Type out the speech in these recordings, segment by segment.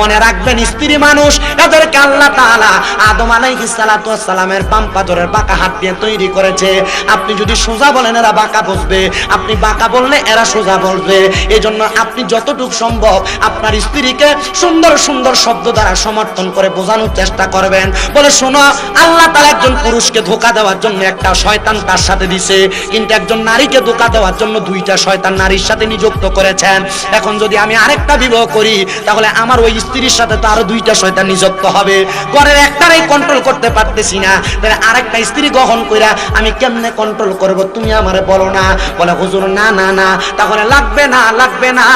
মনে রাখবেন, স্ত্রী মানুষ এদেরকে আল্লাহ তাআলা আদম আলাইহিস সালাতু সালামের বাম পাথরের বাঁকা হাত দিয়ে তৈরি করেছে। আপনি যদি সোজা বলেন, এরা বাঁকা বসবে। আপনি বাঁকা বললে এরা সোজা বলবে এজন্য আপনি যতটুকু সম্ভব আপনার স্ত্রীকে সুন্দর সুন্দর শব্দ দ্বারা সমর্থন করে বোঝানোর চেষ্টা করবেন। বলে, শোনো, আল্লাহ তাআলা একজন পুরুষকে ধোকা দেওয়ার জন্য একটা শয়তান তার সাথে দিছে। কিন্তু একজন নারীকে ধোকা দেওয়ার জন্য দুইটা শয়তান নারীর সাথে নিযুক্ত করেছেন। এখন যদি আমি আরেকটা বিবাহ করি, তাহলে আমার ওই স্ত্রীর সাথে তো আরও দুইটা শয়তান নিযুক্ত হবে। ঘরের একটারই কন্ট্রোল করতে পারতেছি না। তাহলে আরেকটা স্ত্রী গ্রহণ কইরা আমি কেমনে কন্ট্রোল করব তুমি আমারে বলো না। বলে, হুজুর, না না না। তাহলে লাগবে না লাগবে না।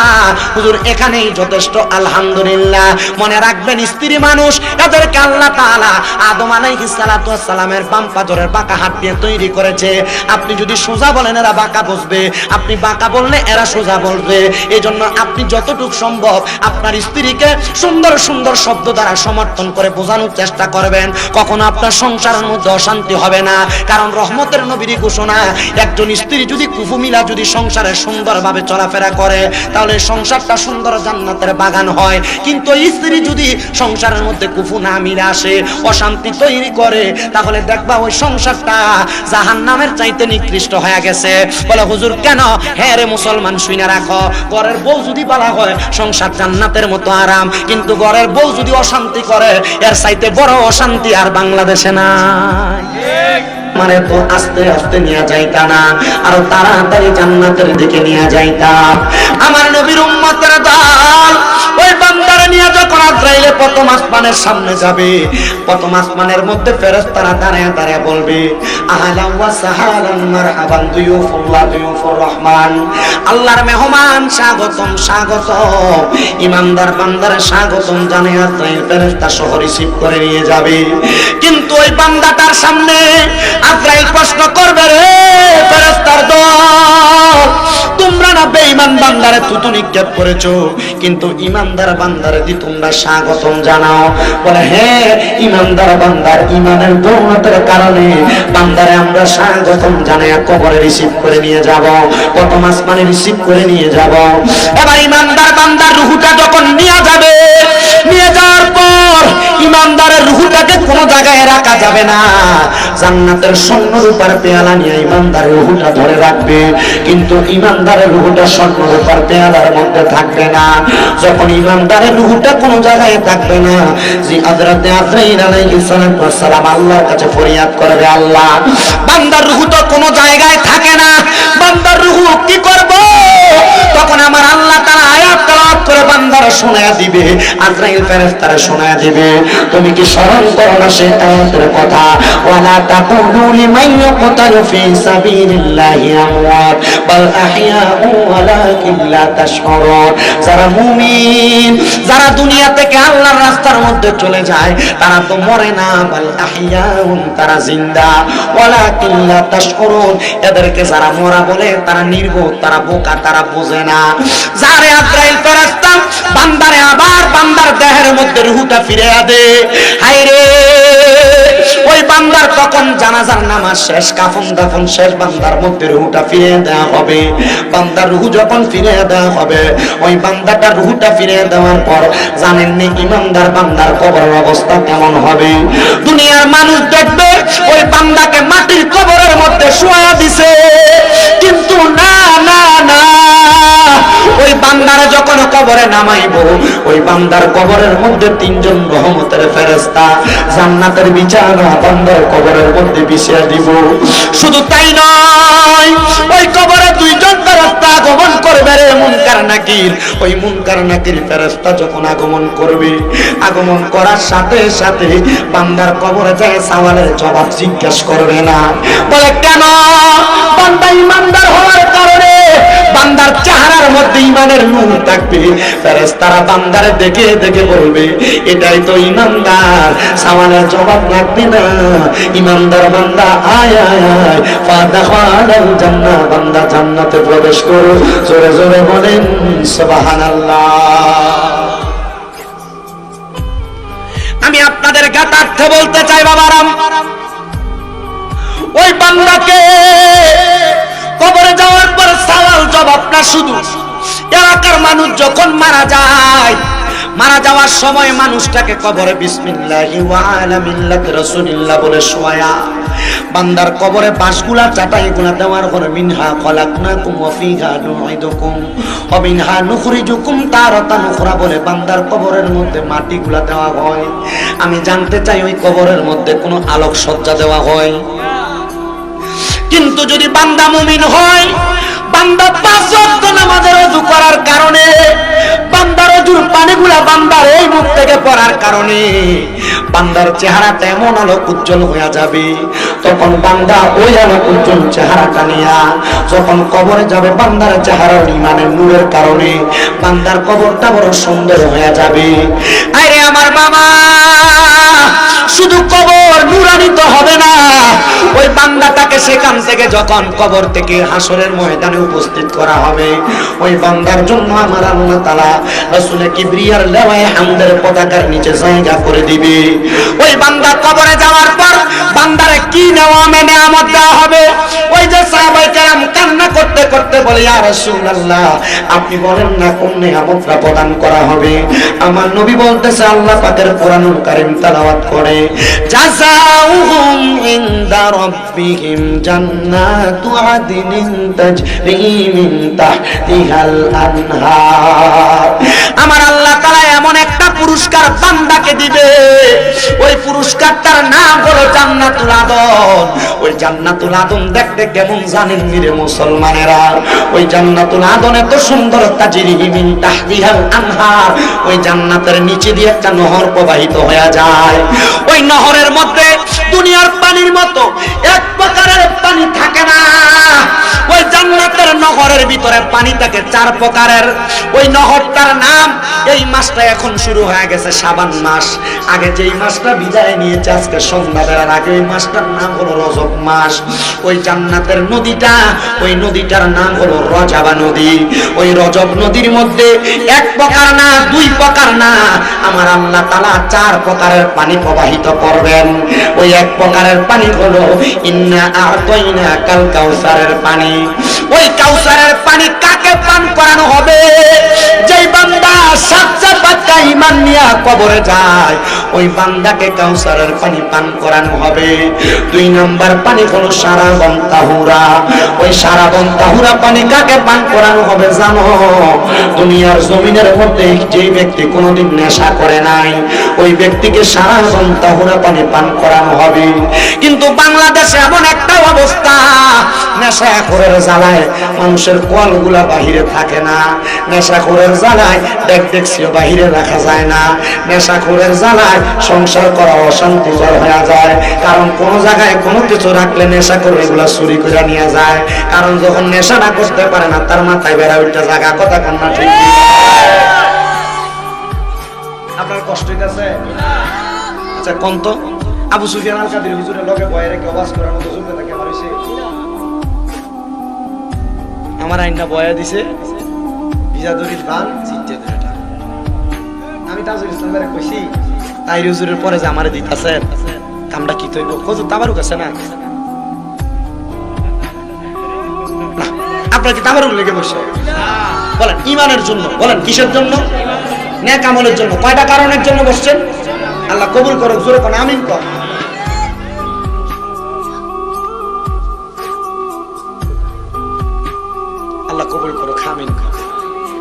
হুজুর, এখানেই যথেষ্ট, আলহামদুলিল্লাহ। মনে রাখবেন, স্ত্রী মানুষ এদেরকে আল্লাহ তাআলা আদম আলাইহিস সালাতু ওয়াস সালামের বাম পাথরের বাঁকা হাত দিয়ে তৈরি করেছে। আপনি যদি সোজা বলেন, এরা বাঁকা বসবে। আপনি বাঁকা বললে এরা সোজা বলবে। এজন্য আপনি যতটুকু সম্ভব আপনার স্ত্রীকে সুন্দর সুন্দর শব্দ দ্বারা সমর্থন করে বোঝানোর চেষ্টা করবেন। কখনো আপনার সংসারের মধ্যে অশান্তি হবে না। কারণ রহমতের নবীর ঘোষণা, একজন স্ত্রী যদি কুফুমিলা যদি সংসারে সুন্দরভাবে চলাফেরা করে, তাহলে সংসারটা সুন্দর জান্নাতের বাগান হয়। কিন্তু স্ত্রী যদি সংসারের মধ্যে কুফু না মিলে আসে, অশান্তি তৈরি করে, তাহলে দেখবা ওই সংসারটা জাহান নামের চাইতে নিকৃষ্ট হয়ে গেছে। বলে, হুজুর, কেন? হ্যাঁ রে মুসলমান, শুইনা রাখো। ঘরের বউ যদি বলা হয়, সংসার জান্নাতের মতো আরাম। কিন্তু ঘরের বউ যদি অশান্তি করে, এর চাইতে বড় অশান্তি আর বাংলাদেশে নাই। মানে তো আস্তে আস্তে নিয়ে যাইতা না, আরও তাড়াতাড়ি জান্নাতের দিকে নিয়ে যাইতা। আমার নবীর উম্মতের দল, ওই বান্দারে নিয়ে যখন আজরাইলে প্রথম আসমানের সামনে যাবে, প্রথম আসমানের মধ্যে ফেরেশতারা দাঁড়ায় দাঁড়ায় বলবে আহলান ওয়া সাহালান মারহাবান দুয়ুফুল্লাহ, দুয়ুফুর রহমান। আল্লাহর মেহমান স্বাগতম স্বাগতম। ইমানদার বান্দারে স্বাগতম জানিয়ে আজরাইল ফেরেশতা সহ রিসিভ করে নিয়ে যাবে। কিন্তু ওই বান্দাটার সামনে আজরাইল প্রশ্ন করবে রে ফেরেশতার দল, তোমরা না বেঈমান বান্দারে তুতু নিক্ষেপ করেছ? কিন্তু ইমানদার বান্দারে দি তোমরা স্বাগতম জানাও, বলে হ্যাঁ ইমানদার বান্দার ইমানের দৌলতের কারণে বান্দারে আমরা স্বাগতম জানাই, কবরে রিসিভ করে নিয়ে যাব, প্রথম মানে রিসিভ করে নিয়ে যাব। এবার ইমানদার বান্দার রুহুটা যখন নিয়ে যাবে, নিয়ে যাওয়ার পর ইমানদারের রুহুটাকে কোনো জায়গায় রাখা যাবে না। জান্নাতের স্বর্ণ রূপার পেয়ালা নিয়ে ইমানদারের রুহুটা ধরে রাখবে। কিন্তু ইমানদারের রুহুটা স্বর্ণ রূপার পেয়ালার মধ্যে থাকবে না। যখন ইমানদারের রুহুটা কোনো জায়গায় থাকবে না, যে হযরতে আজরাইল আলাইহিস সালাম আল্লাহর কাছে ফরিয়াদ করবে, আল্লাহ, বান্দার রুহু তো কোনো জায়গায় থাকে না। বান্দার রুহু কি করব? তখন আমার আল্লাহ তাআলা আয়াত তেলাওয়াত করে বান্দারা শোনায়া দিবে, আজরাইল ফেরেশতারা শোনায়া দিবে। তুমি কি স্মরণ করো না সে আয়াতের কথা? ওয়ালা তাকুলু লিমান ইয়াকতালু ফি সাবিলিল্লাহি আমওয়াত, বাল আহইয়াউ ওয়ালাকিন লা তাশউরুন যারা মুমিন, যারা দুনিয়া থেকে আল্লাহর রাস্তার মধ্যে চলে যায়, তারা তো মরে না, বাল আহইয়াউন তারা জিন্দা। ওয়ালাকিন লা তাশউরুন এদেরকে যারা মরা বলে তারা নির্বোধ, তারা বোকা, তারা বোঝে না। যারে আজরাইল ফেরেশতা বান্দারে আবার বান্দার দেহের মধ্যে রুহুটা ফিরে দে। হায় রে। ওই বান্দার তখন জানাজার নামাজ শেষ, কাফন দাফন শেষ, বান্দার মধ্যে রুহুটা ফিরে দেওয়া হবে। বান্দার রুহু যখন ফিরে দেওয়া হবে, ওই বান্দাটার রুহুটা ফিরে দেওয়ার পর জানেননি ইমানদার বান্দার কবরের অবস্থা কেমন হবে। দুনিয়ার মানুষ দেখবে ওই বান্দাকে মাটির কবরের মধ্যে শোয়া দিছে। কিন্তু না না না ওই বান্দারে যখন কবরে নামাইবো, ওই বান্দার কবরের মধ্যে তিনজন রহমতের ফেরেস্তা জান্নাতের বিছানা বান্দার কবরের মধ্যে বিছিয়ে দিব। শুধু তাই নয়, ওই কবরে দুইজন ফেরেস্তা আগমন করবে রে মুনকার নাকির। ওই মুনকার নাকির ফেরেস্তা যখন আগমন করবে, আগমন করার সাথে সাথে বান্দার কবরে যায় সওয়ালের জবাব জিজ্ঞেস করবে না। বলে, কেন? বান্দা ইমানদার হওয়ার কারণে ইমানের নূর থাকবে, ফেরেশতারা বান্দারে দেখে দেখে বলবে, এটাই তো ইমানদার। সামানের জবাব লাগবে না। ইমানদার বান্দা, আয় আয় আয়। ফাদাখালাল জান্নাহ, বান্দা জান্নাতে প্রবেশ করো। জোরে জোরে বলেন, সুবহানাল্লাহ। আমি আপনাদের গাতার্থে বলতে চাই, বাবারাম। ওই বান্দাকে কবরে যাওয়ার পর সওয়াল জবাব না শুধু এলাকার মানুষ যখন মারা যায়, মারা যাওয়ার সময় মানুষটাকে কবরে বিসমিল্লাহি বলে শোয়া। বান্দার কবরে বাঁশগুলা চাটাইগুলা দেওয়ার পরে মিনহা খলাকনাকুম ওয়া ফিহা নুঈদুকুম ওয়া মিনহা নুখরিজুকুম তারাতান উখরা বলে বান্দার কবরের মধ্যে মাটিগুলা দেওয়া হয়। আমি জানতে চাই ওই কবরের মধ্যে কোনো আলোক সজ্জা দেওয়া হয়। কিন্তু যদি বান্দা মুমিন হয় বান্দা পাঁচ ওয়াক্ত নামাজের ওযু করার কারণে, বান্দার ওযুর পানিগুলা বান্দার এই মুখ থেকে পড়ার কারণে, বান্দার চেহারাটা এমন আলোক উজ্জ্বল হয়ে যাবে। তখন বান্দা ওই আলোক উজ্জ্বল চেহারাটা নিয়া যখন কবরে যাবে, বান্দার চেহারা ইমানের নূরের কারণে বান্দার কবরটা বড় সুন্দর হয়ে যাবে। আরে আমার বাবা! শুধু কবর নুরানিত হবে না। ওই বান্দাটাকে সেখান থেকে যখন কবর থেকে হাসরের ময়দানে উপস্থিত করা হবে, ওই বান্দার জন্য আমার আল্লাহ তালা রসুলের কিবরিয়ার লেওয়ায় হামদের পতাকার নিচে জায়গা করে দিবে। ওই বান্দা কবরে যাওয়ার পর বান্দারে কি নেওয়া মেনে আমদ দেওয়া হবে? ওই যে সাহাবাই কেরাম কান্না করতে করতে বলে, ইয়া রাসূলুল্লাহ, আপনি বলেন না কোন নিয়ামতটা প্রদান করা হবে? আমার নবী বলতেছে, আল্লাহ পাকের কোরআনুল কারীম তেলাওয়াত করে। জাযাউহুম ইনদা রাব্বিহিম জান্নাতু আদনিন তাজরি মিন তাহতিহাল আনহার। আমার আল্লাহ তাআলা এমন একটা পুরস্কার বান্দাকে দিবে। ওই পুরস্কারটার নাম হলো জান্নাতুল আদন। ওই জান্নাতুল আদন দেখতে কেমন জানেন নিরে মুসলমানেরা? ওই জান্নাতুল আদন এত সুন্দর, তাজিরি মিন তাহতিহাল আনহার। ওই জান্নাতের নিচে দিয়ে একটা নহর প্রবাহিত হয়ে যায়। ওই নহরের মধ্যে দুনিয়ার পানির মতো এক প্রকারের পানি থাকে না। ওই জান্নাতের নহরের ভিতরে পানি থাকে চার প্রকারের। ওই নহরটার নাম এই মাসটা এখন শুরু হয়ে গেছে সাবান মাস। আগে যেই মাসটা বিদায় নিয়েছে, আজকে সন্ধ্যা বেলার আগে ওই মাসটার নাম হলো রজব মাস। ওই জান্নাতের নদীটা, ওই নদীটার নাম হলো রজাবা নদী। ওই রজব নদীর মধ্যে এক প্রকার না, দুই প্রকার না, আমার আল্লাহ তালা চার প্রকারের পানি প্রবাহিত করবেন। ওই এক প্রকারের পানি হলো, ইন্না আর কাল কাউসারের পানি। ওই কাউসারের পানি কাকে পান করানো হবে। যেই বান্দা সাচ্চা পাক্কা ইমান নিয়া কবরে যায়, ওই বান্দাকে কাউসারের পানি পান করানো হবে। দুই নাম্বার পানি হলো সারা বন্তাহুরা ওই সারা বন্তাহুরা পানি কাকে পান করানো হবে জানো? দুনিয়ার জমিনের মধ্যে যে ব্যক্তি কোনোদিন নেশা করে নাই, ওই ব্যক্তিকে সারা বন্তাহুরা পানি পান করানো হবে। কিন্তু বাংলাদেশে এমন একটা অবস্থা, নেশা করে জ্বালায় মানুষের কলগুলা বাহিরে থাকে না। নেশা করে জ্বালায় দেখ দেখছিও বাহিরে রাখা যায় না। নেশা করে জ্বালায় সংসার করা অশান্তিকর হয়ে যায়। কারণ কোন জায়গায় কোনো কিছু রাখলে নেশা করে এগুলা চুরি করে নিয়ে যায়। কারণ যখন নেশা না করতে পারে না, তার মাথায় বেড়া উল্টা জায়গা কথা কন্যা ঠিক। আপনার কষ্ট আছে আচ্ছা কোন তো। আবু সুফিয়ান আল কাদির হুজুরের লগে বয়ে রেখে ওয়াজ করার মতো যোগ্য থাকে আমার হইছে আমার আইনটা বয়া দিছে। বিজাদুরির চিনতে আমি তাজুল কইছি, তাই পরে যে আমারে কামটা কি তৈব? না? আপনার কি লেগে বসে? বলেন, ইমানের জন্য, বলেন, কিসের জন্য? ন্যাক আমলের জন্য। কয়টা কারণের জন্য বসছেন? আল্লাহ কবুল করো জোরে কোন, আমিন কর করো খামিন কর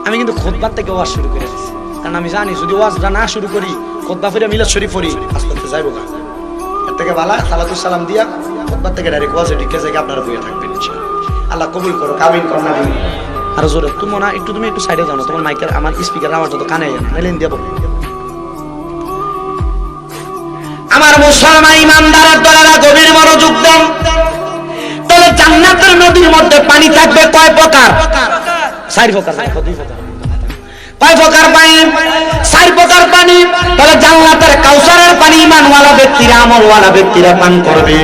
আমি কিন্তু খোদবার থেকে ওয়াজ শুরু করে দিচ্ছি কারণ আমি জানি, যদি ওয়াজটা না শুরু করি, খোদবা ফিরে মিলাদ শরীফ পড়ি আস্তে আস্তে যাইব না এর থেকে বালা সালাতুল সালাম দিয়া খোদবার থেকে ডাইরেক্ট ওয়াজে ঢুকে যাই আপনারা বইয়ে থাকবেন আল্লাহ কবুল করো কামিন কর না আর জোরে, তুমি না, একটু তুমি একটু সাইডে যাও না, তোমার মাইকের আমার স্পিকার আমার যত কানে মেলেন দিয়ে বলো। আমার মুসলমান ইমানদারের দলেরা গভীর মনোযোগ দেন তাহলে জান্নাতের নদীর মধ্যে পানি থাকবে কয় প্রকার? চার না, দুই প্রকার কয় প্রকার পানি চার প্রকার পানি। তবে জান্নাতের কাউসারের পানি ইমানওয়ালা ব্যক্তিরা, আমলওয়ালা ব্যক্তিরা পান করবে।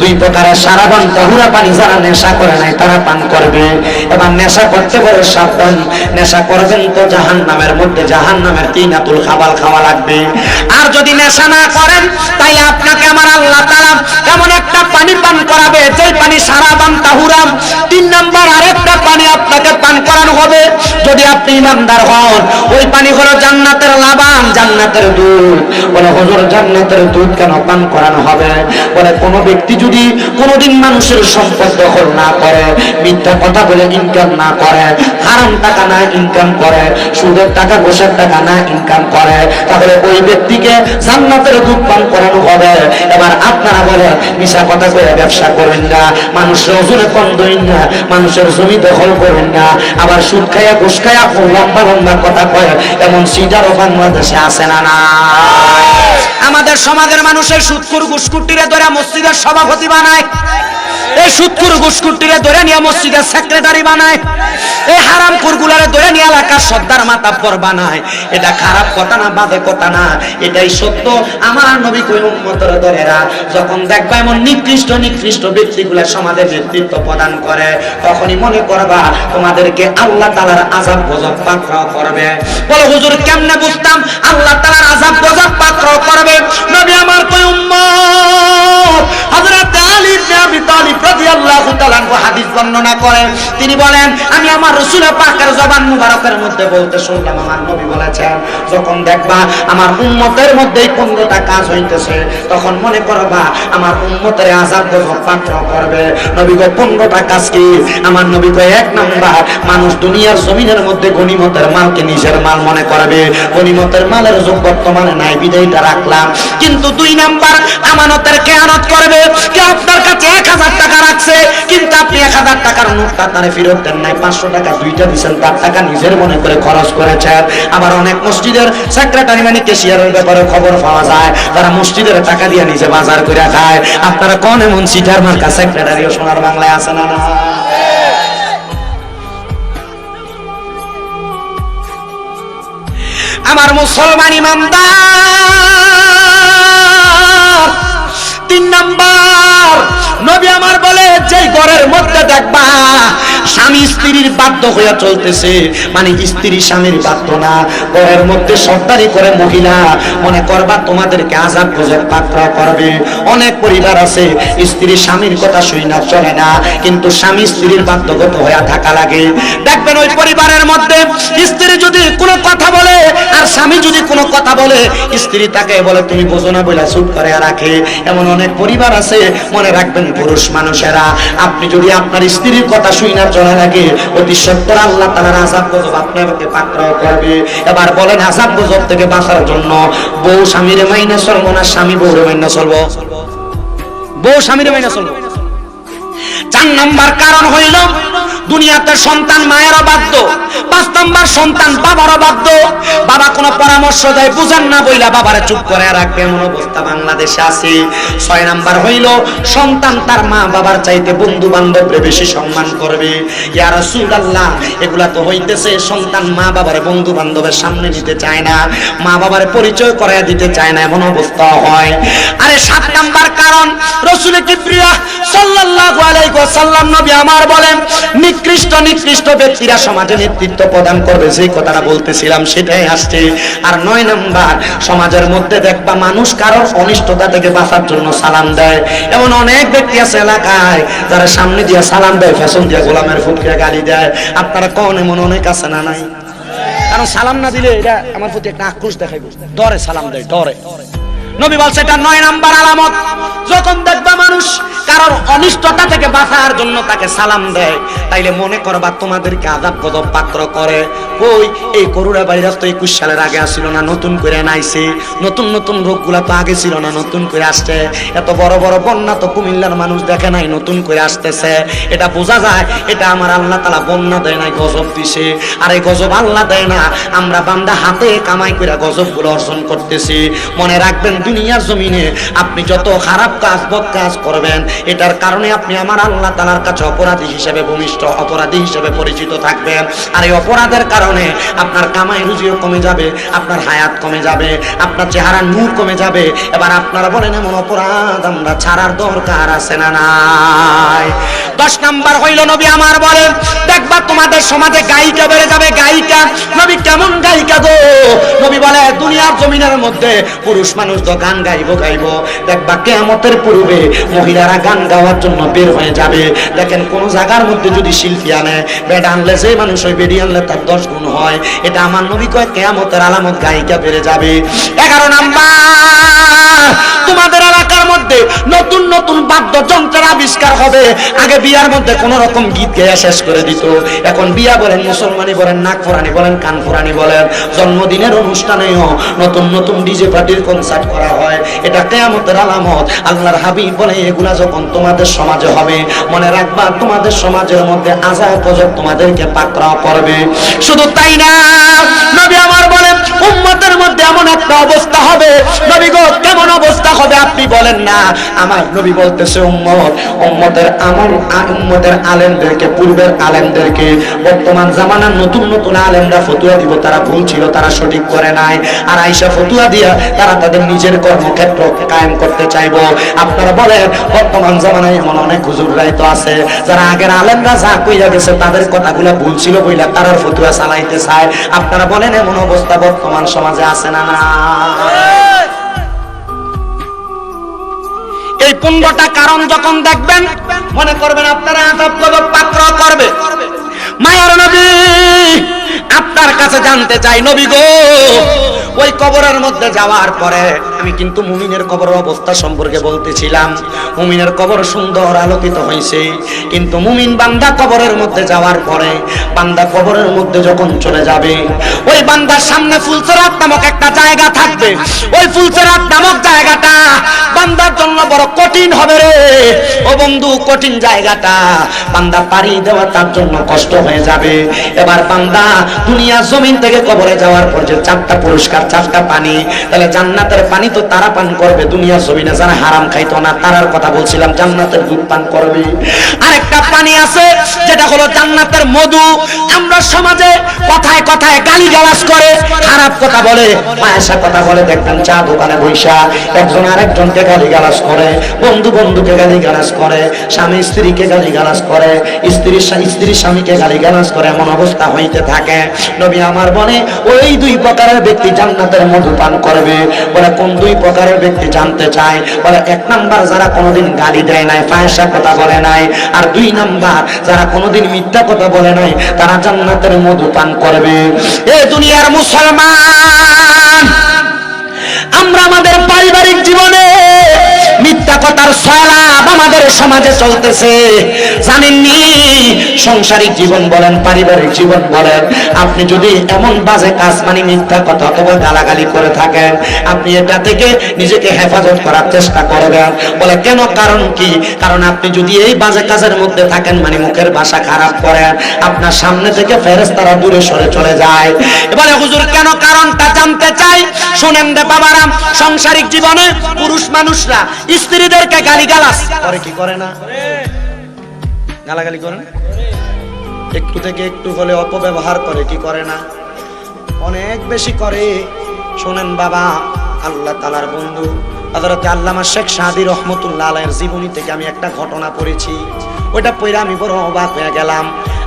দুই প্রকারের সারাবান তাহুরা পানি যারা নেশা করে নাই, তারা পান করবে। এবার নেশা করতে বড় সাবধান। নেশা করবেন তো জাহান নামের মধ্যে জাহান নামের তিন আতুল খাবার খাওয়া লাগবে। আর যদি নেশা না করেন, তাই আপনাকে আমার আল্লাহ তাআলা এমন একটা পানি পান করাবে, যেই পানি সারাবান তাহুরাম তিন নাম্বার, আরেকটা পানি আপনাকে পান করানো হবে। যদি আপনি ইমানদার হন ওই পানি হলো জান্নাতের লাবান, জান্নাতের দুধ। বলে, হুজুর, জান্নাতের দুধ কেন পান করানো হবে? বলে, কোন ব্যক্তি যদি কোনোদিন মানুষের সম্পদ দখল না করে, মিথ্যা কথা বলে ইনকাম না করে, হারাম টাকা না ইনকাম করে, সুদের টাকা ঘোষের টাকা না ইনকাম করে, তাহলে ওই ব্যক্তিকে জান্নাতের দুধ পান করানো হবে। এবার আপনারা মিশা কথা করে ব্যবসা করেন না, মানুষের ওজনে কম দইন না, মানুষের জমি দখল করেন না, আবার সুদ খাইয়া ঘুষ খাইয়া লম্বা লম্বা কথা কয়, এমন সিটারও বাংলাদেশে আসে না না আমাদের সমাজের মানুষের সুৎকুর ঘুষকুটিরে ধরে মসজিদের সভাপতি বানায়। এই সুৎকুর ঘুষকুটিরে ধরে নিয়ে মসজিদের সেক্রেটারি বানায়। এই হারাম কুরগুলারে ধরে নিয়ে এলাকার সর্দার মাতাব্বর বানায়। এটা খারাপ কথা না, বাজে কথা না, এটাই সত্য। আমার নবী কই উম্মতের দরেরা যখন দেখবা এমন নিকৃষ্ট নিকৃষ্ট ব্যক্তিগুলা সমাজে নেতৃত্ব প্রদান করে, তখনই মনে করবা তোমাদেরকে আল্লাহ তাআলার আযাব গজব পাকড়াও করবে। বলো, হুজুর, কেমনে বুঝতাম? আল্লাহ তাআলার আযাব গজব পাকড়াও করবে। নবী আমার কই বর্ণনা করেন। তিনি বলেন, আমি আমার রাসূলের পাকের জবান মুবারকের মধ্যে বলতে শুনলাম, আমার নবী বলেছেন, যখন দেখবা আমার উম্মতের মধ্যেই পনেরোটা কাজ হইতেছে, তখন মনে করবা আমার উম্মতের আজাব গজব পাত্র করবে। নবী গো, পনেরোটা কাজ কি? আমার নবী কয় এক নাম্বার, মানুষ দুনিয়ার জমিনের মধ্যে গনিমতের মালকে নিজের মাল মনে করবে। গনিমতের মালের যোগ বর্তমানে নাই, বিদায়টা রাখলাম। কিন্তু দুই নাম্বার, আমানতের খেয়ানত করবে। কে আপনার কাছে এক হাজার টাকা রাখছে, কিন্তু আপনি এক হাজার টাকার নোটটা তারে ফেরত দেন নাই? পাঁচশো টাকা দুইটা দিচ্ছেন তার টাকা নিজের মনে করে খরচ করেছেন আবার অনেক মসজিদের সেক্রেটারি মানে কেশিয়ারের ব্যাপারে খবর পাওয়া যায়। তারা মসজিদের টাকা দিয়ে নিজে বাজার করে খায় আপনারা কোন এমন সিটার মার্কা সেক্রেটারিও সোনার বাংলায় আছে না না? আমার মুসলমান ইমানদার তিন নাম্বার। নবী আমার বলে যে ঘরের মধ্যে দেখবা, স্বামী স্ত্রীর বাধ্য হইয়া চলতেছে। মানে স্ত্রী স্বামীর বাধ্য না, ঘরের মধ্যে সর্দারি করে মহিলা। মনে করবা তোমাদেরকে আজাব গজব পাকড়াও করবে। অনেক পরিবার আছে, স্ত্রী স্বামীর কথা শুই না চলে না। কিন্তু স্বামী স্ত্রীর বাধ্যগত হইয়া থাকা লাগে। দেখবেন ওই পরিবারের মধ্যে স্ত্রী যদি কোনো কথা বলে, আর স্বামী যদি কোনো কথা বলে, স্ত্রী তাকে বলে, তুমি বোঝো না বলে চুপ করে রাখে। এমন অনেক পরিবার আছে, মনে রাখবেন পুরুষ মানুষেরা, আপনি যদি আপনার স্ত্রীর কথা শুইনার চলে লাগে, অতি সত্তর আল্লাহ তালার আজাব গজব আপনাকে পাকড়াও করবে। এবার বলেন আজাব গজব থেকে বাঁচার জন্য বউ স্বামীরে মাইনে চলবো না স্বামী বউরে মাইনে চলবো? বউ স্বামীরে মাইনা চলবো? চার নাম্বার কারণ হইল দুনিয়াতে সন্তান মায়েরও বাধ্য, পাঁচ নাম্বার সন্তান বাবারও বাধ্য। বাবা কোনো পরামর্শ দেয়, বুঝেন না বইলা বাবারে চুপ করে রাখবে, এমন অবস্থা বাংলাদেশে আছে। ছয় নাম্বার হইল সন্তান তার মা বাবার চাইতে বন্ধু বান্ধবরে বেশি সম্মান করবে। ইয়া রাসূলুল্লাহ, এগুলা তো হইতেছে সন্তান মা বাবার বন্ধু বান্ধবের সামনে নিতে চায় না, মা বাবার পরিচয় করাইয়া দিতে চায় না, এমন অবস্থা হয়। আরে সাত নাম্বার কারণ, রসুল কিবরিয়া সাল্লাল্লাহু আলাইহি নিকৃষ্ট নিকৃষ্ট ব্যক্তিরা সমাজে নেতৃত্ব প্রদান করবে। সেই কথাটা বলতেছিলাম, সেটাই আসছে। আর নয় নাম্বার, সমাজের মধ্যে দেখবা মানুষ কারোর অনিষ্টতা থেকে বাঁচার জন্য সালাম দেয়। এমন অনেক ব্যক্তি আছে এলাকায়, যারা সামনে দিয়ে সালাম দেয় ফ্যাশন দিয়ে গোলামের ফুটকে গালি দেয়। আপনারা কোন এমন অনেক আছে না নাই? কারণ সালাম না দিলে এটা আমার প্রতি একটা আক্রোশ দেখাইব। ডরে সালাম দেয়, ডরে। নবী বলছে, এটা নয় নাম্বার আলামত। যখন দেখবা মানুষ কারোর অনিষ্টতা থেকে বাঁচার জন্য তাকে সালাম দেয়, তাইলে মনে করবা তোমাদেরকে আজাব গজব পাত্র করে। ওই এই করুণা ভাইরাস তো একুশ সালের আগে আসছিল না, নতুন করে নাইছে। নতুন নতুন রোগগুলা তো আগে ছিল না, নতুন করে আসছে। এত বড় বড় বন্যা তো কুমিল্লার মানুষ দেখে নাই, নতুন করে আসতেছে। এটা বোঝা যায়, এটা আমার আল্লাহ তালা বন্যা দেয় নাই, গজব দিছে। আর এই গজব আল্লাহ দেয় না, আমরা বান্দা হাতে কামাই করে গজবগুলো অর্জন করতেছি। মনে রাখবেন দুনিয়ার জমিনে আপনি যত খারাপ কাজ, বদ কাজ করবেন, এটার কারণে আপনি আমার আল্লাহ তালার কাছে অপরাধী হিসেবে ভূমিষ্ঠ, অপরাধী হিসেবে পরিচিত থাকবেন। আর এই অপরাধের কারণে আপনার কামাই রুজিও কমে যাবে, আপনার হায়াত কমে যাবে, আপনার চেহারা নূর কমে যাবে। এবার আপনারা বলেন, এমন অপরাধ আমরা ছাড়ার দরকার আছে না নাই? দশ নাম্বার হইল, নবী আমার বলেন, দেখবা তোমাদের সমাজে গায়িকা বেড়ে যাবে, গায়িকা। নবী কেমন গায়িকা গো? নবী বলে জমিনের মধ্যে পুরুষ মানুষ তো গান গাইবো গাইবো। দেখবা কেয়ামতের পূর্বে মহিলারা গান গাওয়ার জন্য বের হয়ে যাবে। দেখেন কোন জায়গার মধ্যে যদি শিল্পী আনে, বেড আনলে যে মানুষ ওই বেডি আনলে তার দশ গুণ হয়। এটা আমার নবী কয়, কেয়ামতের আলামত গায়িকা বেড়ে যাবে। এগারো নাম্বার, তোমাদের এলাকার মধ্যে নতুন নতুন বাদ্যযন্ত্রের আবিষ্কার হবে। আগে বিয়ার মধ্যে কোন রকম গীত গেয়ে শেষ করে দিত। এখন বিয়া বলেন, মুসলমানি বলেন নাক ফোরানি বলেন কান ফোরানি বলেন। জন্মদিনের অনুষ্ঠানেও নতুন নতুন নতুন ডিজে পার্টির কনসার্ট করা হয়। এটা কেয়ামতের আলামত। আল্লাহর হাবিব বলে, এগুলা যখন তোমাদের সমাজে হবে, মনে রাখবা, তোমাদের সমাজের মধ্যে আজা গজব তোমাদেরকে পাকড়াও করবে। শুধু তাই না, নবী আমার বলেন, উম্মতের মধ্যে এমন একটা অবস্থা হবে। নবী গো, কেমন অবস্থা? হবে আপনি বলেন না। আমার নবী বলতেছে, উম্মত, উম্মতের আমার উম্মতের আলেমদেরকে, পূর্বের আলেমদেরকে, বর্তমান জামানার নতুন নতুন আলেমরা ফতুয়া দিব। তারা ভুল ছিল, তারা সঠিক করে নাই। আর আইসা ফতুয়া দিয়া তারা তাদের নিজের কর্মক্ষেত্র কায়েম করতে চাইব। আপনারা বলেন, বর্তমান জামানায় এমন অনেক হুজুররাই তো আছে, যারা আগের আলেমরা যা কইয়া গেছে, তাদের কথাগুলো ভুল ছিল বইলা তারার ফতুয়া চালাইতে চায়। আপনারা বলেন, এমন অবস্থা বর্তমান সমাজে আছে না না এই পনেরোটা কারণ যখন দেখবেন, মনে করবেন আপনারা আজাব করবে পাত্র করবে। মায়ার নবী, আপনার কাছে জানতে চাই, নবী গো, ওই কবরের মধ্যে যাওয়ার পরে আমি কিন্তু মুমিনের কবরের অবস্থা সম্পর্কে বলতেছিলাম। মুমিনের কবর সুন্দর আলোকিত হয়েছে। কিন্তু মুমিন বান্দা কবরের মধ্যে যাওয়ার পরে বান্দা কবরের মধ্যে যখন চলে যাবে, ওই বান্দার সামনে ফুলসেরাত নামক একটা জায়গা থাকবে। ওই ফুলসেরাত নামক জায়গাটা বান্দার জন্য বড় কঠিন হবে রে। ও বন্ধু, কঠিন জায়গাটা বান্দা পাড়ি দেওয়া তার জন্য কষ্ট হয়ে যাবে। এবার বান্দা দুনিয়া জমিন থেকে কবরে যাওয়ার পর যে চারটা পুরস্কার চারটা পানি, তাহলে জান্নাতের পানি তো তারা পান করবে দুনিয়া জমিনে যারা হারাম খাইতো না, তারার কথা বলছিলাম, জান্নাতের দুধ পান করবে। আরেকটা পানি আছে, যেটা হলো জান্নাতের মধু। আমরা সমাজে কথায় কথায় গালি গালাজ করে, খারাপ কথা বলে মায়াসা কথা বলে দেখবেন চা দোকানে বৈশা, একজন আরেকজনকে গালি গালাজ করে, বন্ধু বন্ধুকে গালি গালাজ করে, স্বামী স্ত্রীকে গালি গালাজ করে স্ত্রীর স্ত্রী স্বামীকে গালি গালাজ করে, এমন অবস্থা হইতে থাকে। নবী আমার বলে ওই দুই প্রকারের ব্যক্তি জান্নাতের মধু পান করবে। বলে, কোন দুই প্রকারের ব্যক্তি জানতে চায়। বলে এক নাম্বার যারা কোনোদিন গালি দেয় নাই ফায়সা কথা বলে নাই, আর দুই নাম্বার যারা কোনোদিন মিথ্যা কথা বলে নাই, তারা জান্নাতের মধু পান করবে। এ দুনিয়ার মুসলমান, আমরা আমাদের পারিবারিক জীবনে মিথ্যা কথার সলাপ আমাদের সমাজে চলতেছে। জানেননি? সংসারিক জীবন বলেন, পারিবারিক জীবন বলেন। আপনি যদি এমন বাজে কাজ মানে মিথ্যা কথা, অথবা গালাগালি করে থাকেন, আপনি এটা থেকে নিজেকে হেফাজত করার চেষ্টা করবেন। বলে কেন? কারণ কি? কারণ আপনি যদি এই বাজে কাজের মধ্যে থাকেন মানে মুখের ভাষা খারাপ করেন, আপনার সামনে থেকে ফেরেস্তারা দূরে সরে চলে যায়। এবারে হুজুর, কেন কারণটা জানতে চাই? শুনেন দে বাবারাম, সাংসারিক জীবনে পুরুষ মানুষরা স্ত্রীদেরকে গালি গালাস করে কি? করে না। গালাগালি করে না? একটু থেকে একটু হলে অপব্যবহার করে, কি করে না? অনেক বেশি করে। শোনেন বাবা, আল্লাহ তালার বন্ধু। হযরতে আল্লামা শেখ সাদি রহমতুল্লাহ আলাইহির জীবনী থেকে আমি একটা ঘটনা পড়েছি। ওইটা পড়ে আমি বড় অবাক হয়ে গেলাম।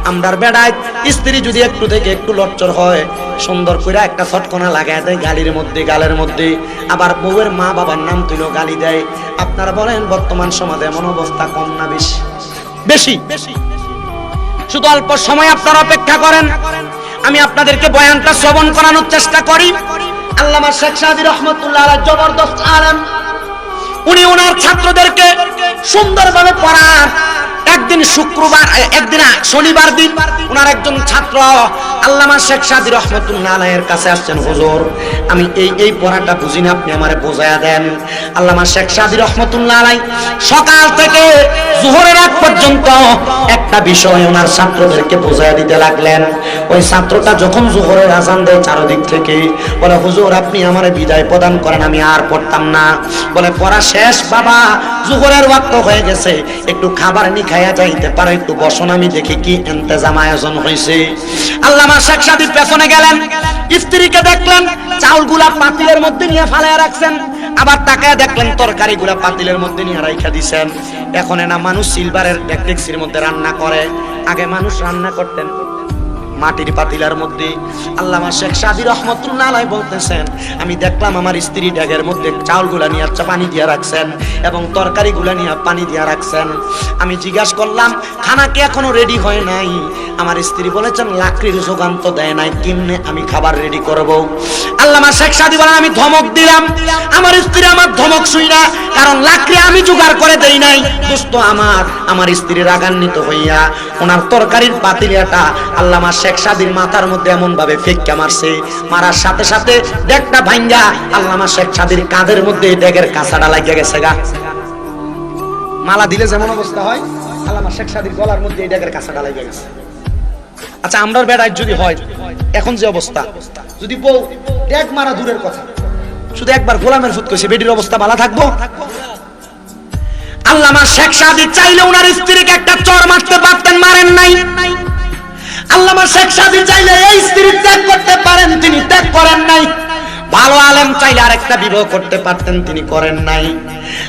আমরার বেড়ায় স্ত্রী যদি একটু থেকে একটু লচ্চর হয়, সুন্দর করে একটা ছটকনা লাগায় দেয় গালির মধ্যে, গালের মধ্যে। আবার বউয়ের মা বাবার নাম তুলো গালি দেয়। আপনারা বলেন, বর্তমান সমাজে এমন অবস্থা কম না বেশি বেশি? বেশি? শুধু অল্প সময় আপনারা অপেক্ষা করেন। আমি আপনাদেরকে বয়ানটা শ্রবণ করানোর চেষ্টা করি। আল্লামা শেখ সাহাদি রহমতুল্লাহ জবরদস্ত আলেম। উনি ওনার ছাত্রদেরকে সুন্দরভাবে পড়ান। একদিন শুক্রবার একদিন শনিবার দিন ওনার একজন ছাত্র আল্লামা শেখ সাদি রহমতুল্লাহ আলাইয়ের কাছে আসছেন, হুজুর, আমি এই এই পড়াটা বুঝি না, আপনি আমারে বোঝায়া দেন। আল্লামা শেখ সাদি রহমতুল্লাহ আলাই সকাল থেকে জোহরের আগ পর্যন্ত একটা বিষয় ওনার ছাত্রদেরকে বোঝায়া দিতে লাগলেন। ওই ছাত্রটা যখন জোহরের আজান দেয় চারদিক থেকে, বলে, হুজুর, আপনি আমারে বিদায় প্রদান করেন, আমি আর পড়তাম না। বলে, পড়া শেষ, বাবা, জোহরের ওয়াক্ত হয়ে গেছে, একটু খাবার নি খাইয়া যাইতে পারো একটু বসন, আমি দেখি কি এন্তেজাম আয়োজন হয়েছে আল্লামা শেখ সাদির পেছনে গেলেন, স্ত্রীকে দেখলেন, চাউলগুলা পাতিলের মধ্যে নিয়ে ফালাইয়া রাখছেন, আবার তাকায় দেখলেন তরকারিগুলা পাতিলের মধ্যে নিয়ে রাইখা দিছেন। এখন এনা মানুষ সিলভারের ডেকটেক্সির মধ্যে রান্না করে। আগে মানুষ রান্না করতেন। মাটির পাতিলার মধ্যে। আল্লামা শেখ সাদি রহমতুল্লাহ বলতেছেন, আমি দেখলাম আমার স্ত্রী ড্যাগের মধ্যে চাউলগুলা নিয়ে পানি দিয়ে রাখছেন এবং তরকারিগুলা নিয়ে পানি দিয়ে রাখছেন। আমি জিজ্ঞাসা করলাম, খানা কি এখনও রেডি হয় নাই? আমার স্ত্রী বলেছেন, লাকড়ির যোগান তো দেয় নাই কেমনে আমি খাবার রেডি করব। আল্লামা শেখ সাদি বলেন, আমি ধমক দিলাম। আমার স্ত্রী আমার ধমক শুই না, কারণ লাকড়ি আমি জোগাড় করে দেই নাই। দোস্ত আমার আমার স্ত্রী রাগান্বিত হইয়া ওনার তরকারির পাতিলিয়াটা আল্লামা শেখ সাদির মাথার মধ্যে এমন ভাবে ফেক্কা মারছে। মারার সাথে সাথে ডেকটা ভাঙ্গা আল্লামা শেখ সাদির কাঁধের মধ্যে ডেগের কাঁচাটা লাগিয়ে গেছে গা। মালা দিলে যেমন অবস্থা হয়, আল্লামা শেখ সাদির গলার মধ্যে এই ডেগের কাঁচাটা লাগিয়ে গেছে। আচ্ছা আমরার বেড়ায় যদি হয়, এখন যে অবস্থা? যদি বউ ডেক মারা দূরের কথা। শুধু একবার গোলামের ফুট কইছে, বেডির অবস্থা ভালো থাকব? আল্লামা শেখ সাদি চাইলে ওনার স্ত্রীকে একটা চর মারতে পারতেন, মারেন নাই। আল্লামা শেখ সাদি চাইলে এই স্ত্রী ত্যাগ করতে পারেন, তিনি ত্যাগ করেন নাই। ভালো আলেম চাইলে আরেকটা বিবাহ করতে পারতেন, তিনি করেন নাই।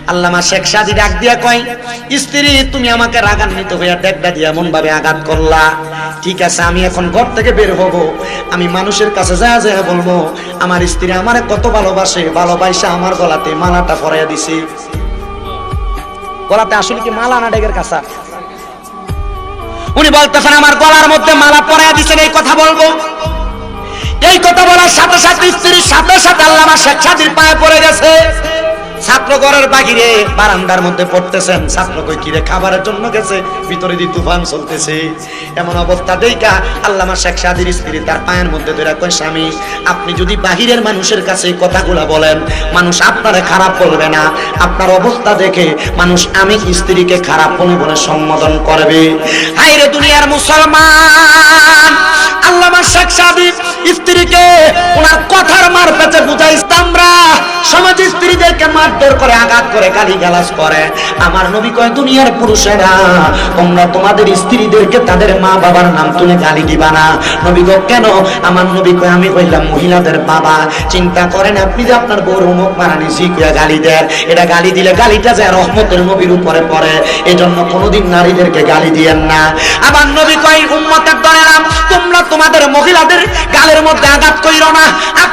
আল্লামা শেখ সাদি ডাক দিয়া কয়, স্ত্রী, তুমি আমাকে রাগান্বিত হইয়া ডেকটা দিয়ে এমন ভাবে আঘাত করলা। ঠিক আছে, আমি এখন ঘর থেকে বের হব। আমি মানুষের কাছে যা যা বলব, আমার স্ত্রী আমারে কত ভালোবাসে, ভালোবাসা আমার গলাতে মালাটা পরাইয়া দিছে। গলাতে আসলে কি মালা না ডেগের কাছা উনি বলতেছেন, আমার গলার মধ্যে মালা পরাইয়া দিছেন, এই কথা বলব। এই কথা বলার সাথে সাথে স্ত্রীর সাথে সাথে আল্লাহ আমার শেখ সাদির পায়ে পড়ে গেছে। ছাত্র ঘরের বাহিরে বারান্দার মধ্যে পড়তেছেন। ছাত্র কই কিরে খাবারের জন্য গেছে? ভিতরে দি তুফান চলতেছে। এমন অবস্থা দেইকা আল্লামা শেখ সাদির স্ত্রী তার পায়ের মধ্যে ধরে কয়, স্বামী, আপনি যদি বাহিরের মানুষের কাছে কথাগুলা বলেন, মানুষ আপনারে খারাপ বলবে না। আপনার অবস্থা দেখে মানুষ আমি স্ত্রীকে খারাপ বলে বলে সম্বোধন করবে। হাইরে দুনিয়ার মুসলমান! আল্লামা শেখ স্ত্রীকে ওনার কথার মার বুঝাইছে আমরা সমাজ স্ত্রীদেরকে মারধর করে আঘাত করে গালি করে। আমার নবী কয়, দুনিয়ার পুরুষেরা, তোমরা তোমাদের স্ত্রীদেরকে তাদের মা বাবার নাম তুলে গালি দিবা না। নবী গো, কেন? আমার নবী কয়, আমি কইলাম মহিলাদের বাবা। চিন্তা করেন আপনি যে আপনার বউর মুখ মারানি শিখিয়া গালি দেন। এটা গালি দিলে গালিটা যায় রহমতের নবীর উপরে পড়ে। এজন্য কোনোদিন নারীদেরকে গালি দিয়েন না। আবার নবী কয়, উম্মতের দলেরা তোমরা তোমাদের মহিলাদের গালের মধ্যে আঘাত কইরো না।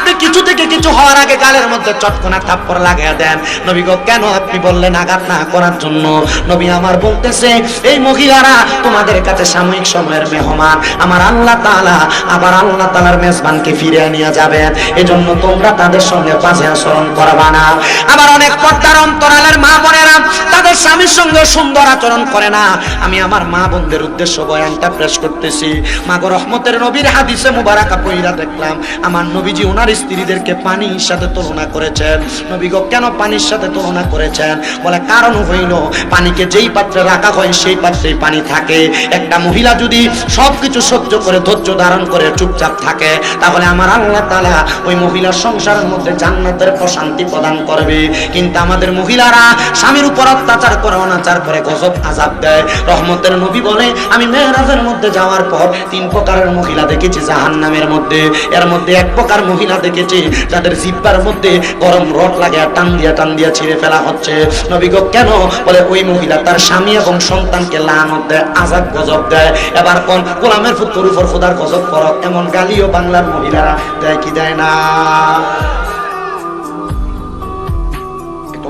আপনি কিছু থেকে কিছু হওয়ার আগে গালের মধ্যে চটকনা থাপ্পড় লাগিয়ে দেন। নবী গো, কেন আপনি বললেন আঘাত না করার জন্য? নবী আমার বলতেছে, এই মহিলারা তোমাদের কাছে সাময়িক সময়ের মেহমান। আমার আল্লাহ তাআলা আবার আল্লাহ তাআলার মেজবানকে ফিরে নিয়ে যাবেন। এজন্য তোমরা তাদের সঙ্গে বাজে আচরণ করবা না। আবার অনেক পর্দার অন্তরালের মা বোনেরা তাদের স্বামীর সঙ্গে সুন্দর আচরণ করে না। আমি আমার মা বোনদের উদ্দেশ্য বয়ানটা পেশ করতেছি। মাগো রহমতের নবীর হাদিসে মুবারাকা পইরা দেখলাম, আমার নবীজি ওনার স্ত্রীদেরকে পানির সাথে তুলনা করেছেন। নবী গো, কেন পানির সাথে তুলনা করেছেন? বলে কারণ হইল, পানিকে যেই পাত্রে রাখা হয় সেই পাত্রেই পানি থাকে। একটা মহিলা যদি সবকিছু সহ্য করে, ধৈর্য ধারণ করে, চুপচাপ থাকে, তাহলে আমার আল্লাহ তাআলা ওই মহিলার সংসারের মধ্যে জান্নাতের প্রশান্তি প্রদান করবে। কিন্তু আমাদের মহিলারা স্বামীর উপর অত্যাচার করে, অনাচার করে, গজব আজাব দেয়। রহমতের নবী বলে, আমি মেহরাজের মধ্যে যাওয়ার পর তিন প্রকারের মহিলা দেখেছি জাহান্নামের মধ্যে। এর মধ্যে এক প্রকার মহিলা দেখেছি, যাদের জিব্বার মধ্যে গরম রড লাগে আর টান দিয়া টান দিয়া ছিঁড়ে ফেলা হচ্ছে। নবী গো, কেন? বলে, ওই মহিলা তার স্বামী এবং সন্তানকে লানত দেয় আজাব গজব দেয়। এবার কোন গোলামের ফুতুর উপর ফুদার গজব করক এমন গালিও বাংলার মহিলারা দেয় কি দেয় না?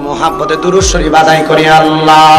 মহাব্বতে দুরুশ্বরী বাদাই করি আল্লাহ।